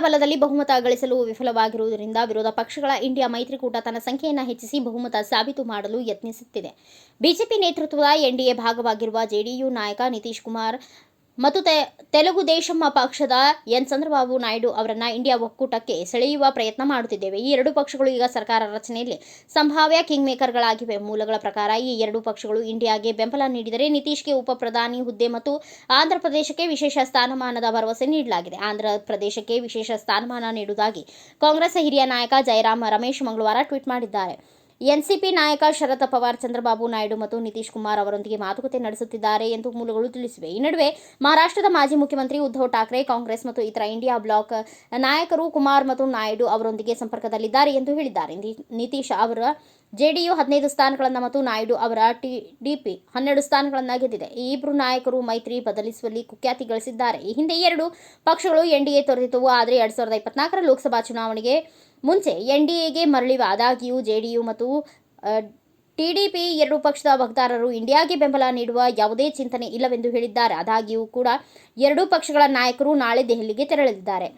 ಬಲದಲ್ಲಿ ಬಹುಮತ ಗಳಿಸಲು ವಿಫಲವಾಗಿರುವುದರಿಂದ ವಿರೋಧ ಪಕ್ಷಗಳ ಇಂಡಿಯಾ ಮೈತ್ರಿಕೂಟ ತನ್ನ ಸಂಖ್ಯೆಯನ್ನು ಹೆಚ್ಚಿಸಿ ಬಹುಮತ ಸಾಬೀತು ಮಾಡಲು ಯತ್ನಿಸುತ್ತಿದೆ. ಬಿಜೆಪಿ ನೇತೃತ್ವದ ಎನ್ಡಿಎ ಭಾಗವಾಗಿರುವ ಜೆಡಿಯು ನಾಯಕ ನಿತೀಶ್ ಕುಮಾರ್ ಮತ್ತು ತೆ, ತೆಲುಗು ದೇಶಮ್ಮ ಪಕ್ಷದ ಎನ್. ಚಂದ್ರಬಾಬು ನಾಯ್ಡು ಅವರನ್ನ ಇಂಡಿಯಾ ಒಕ್ಕೂಟಕ್ಕೆ ಸೆಳೆಯುವ ಪ್ರಯತ್ನ ಮಾಡುತ್ತಿದ್ದೇವೆ. ಈ ಎರಡು ಪಕ್ಷಗಳು ಈಗ ಸರ್ಕಾರ ರಚನೆಯಲ್ಲಿ ಸಂಭಾವ್ಯ ಕಿಂಗ್ ಮೇಕರ್ಗಳಾಗಿವೆ ಮೂಲಗಳ ಪ್ರಕಾರ ಈ ಎರಡು ಪಕ್ಷಗಳು ಇಂಡಿಯಾಗೆ ಬೆಂಬಲ ನೀಡಿದರೆ ನಿತೀಶ್ಗೆ ಉಪ ಪ್ರಧಾನಿ ಹುದ್ದೆ ಮತ್ತು ಆಂಧ್ರ ಪ್ರದೇಶಕ್ಕೆ ವಿಶೇಷ ಸ್ಥಾನಮಾನದ ಭರವಸೆ ನೀಡಲಾಗಿದೆ. ಆಂಧ್ರ ಪ್ರದೇಶಕ್ಕೆ ವಿಶೇಷ ಸ್ಥಾನಮಾನ ನೀಡುವುದಾಗಿ ಕಾಂಗ್ರೆಸ್ ಹಿರಿಯ ನಾಯಕ ಜಯರಾಮ್ ರಮೇಶ್ ಮಂಗಳವಾರ ಟ್ವೀಟ್ ಮಾಡಿದ್ದಾರೆ. ಎನ್ಸಿಪಿ ನಾಯಕ ಶರದ್ ಪವಾರ್, ಚಂದ್ರಬಾಬು ನಾಯ್ಡು ಮತ್ತು ನಿತೀಶ್ ಕುಮಾರ್ ಅವರೊಂದಿಗೆ ಮಾತುಕತೆ ನಡೆಸುತ್ತಿದ್ದಾರೆ ಎಂದು ಮೂಲಗಳು ತಿಳಿಸಿವೆ. ಈ ನಡುವೆ ಮಹಾರಾಷ್ಟ್ರದ ಮಾಜಿ ಮುಖ್ಯಮಂತ್ರಿ ಉದ್ಧವ್ ಠಾಕ್ರೆ, ಕಾಂಗ್ರೆಸ್ ಮತ್ತು ಇತರ ಇಂಡಿಯಾ ಬ್ಲಾಕ್ ನಾಯಕರು ಕುಮಾರ್ ಮತ್ತು ನಾಯ್ಡು ಅವರೊಂದಿಗೆ ಸಂಪರ್ಕದಲ್ಲಿದ್ದಾರೆ ಎಂದು ಹೇಳಿದ್ದಾರೆ. ನಿತೀಶ್ ಅವರ ಜೆಡಿಯು ಹದಿನೈದು ಸ್ಥಾನಗಳನ್ನು ಮತ್ತು ನಾಯ್ಡು ಅವರ ಟಿಡಿಪಿ ಹನ್ನೆರಡು ಸ್ಥಾನಗಳನ್ನು ಗೆದ್ದಿದೆ. ಈ ಇಬ್ಬರು ನಾಯಕರು ಮೈತ್ರಿ ಬದಲಿಸುವಲ್ಲಿ ಕುಖ್ಯಾತಿ ಗಳಿಸಿದ್ದಾರೆ. ಈ ಹಿಂದೆ ಎರಡು ಪಕ್ಷಗಳು ಎನ್ಡಿಎ ತೊರೆದಿದ್ದವು, ಆದರೆ ಎರಡ್ ಸಾವಿರದ ಇಪ್ಪತ್ನಾಲ್ಕರ ಲೋಕಸಭಾ ಚುನಾವಣೆಗೆ ಮುಂಚೆ ಎನ್ಡಿಎಗೆ ಮರಳಿವ ಆದಾಗ್ಯೂ ಜೆಡಿಯು ಮತ್ತು ಟಿಡಿಪಿ ಎರಡು ಪಕ್ಷದ ವಕ್ತಾರರು ಇಂಡಿಯಾಗೆ ಬೆಂಬಲ ನೀಡುವ ಯಾವುದೇ ಚಿಂತನೆ ಇಲ್ಲವೆಂದು ಹೇಳಿದ್ದಾರೆ. ಆದಾಗ್ಯೂ ಕೂಡ ಎರಡೂ ಪಕ್ಷಗಳ ನಾಯಕರು ನಾಳೆ ದೆಹಲಿಗೆ ತೆರಳಲಿದ್ದಾರೆ.